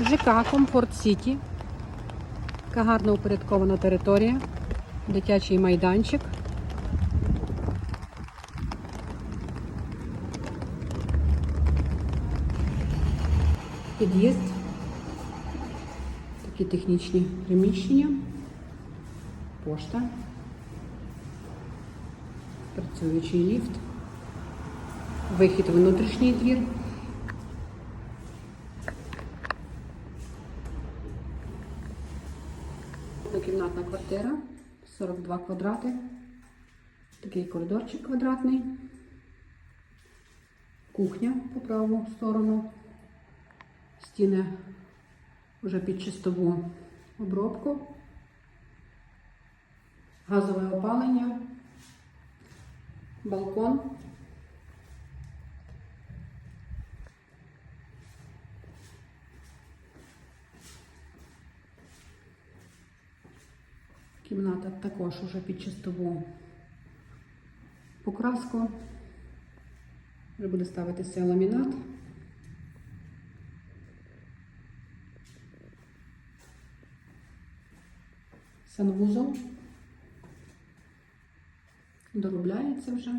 ЖК Комфорт Сіті. Така гарно упорядкована територія. Дитячий майданчик. Під'їзд. Такі технічні приміщення. Пошта. Працюючий ліфт. Вихід внутрішній двір. Однокімнатна квартира, 42 квадрати. Такий коридорчик квадратний. Кухня по праву сторону. Стіни вже під чистову обробку. Газове опалення. Балкон. Кімната також уже під чистову покраску. Вже буде ставитися ламінат. Санвузол. Доробляється вже.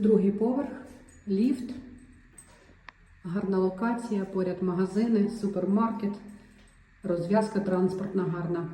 Другий поверх, ліфт, гарна локація, поряд магазини, супермаркет, розв'язка транспортна гарна.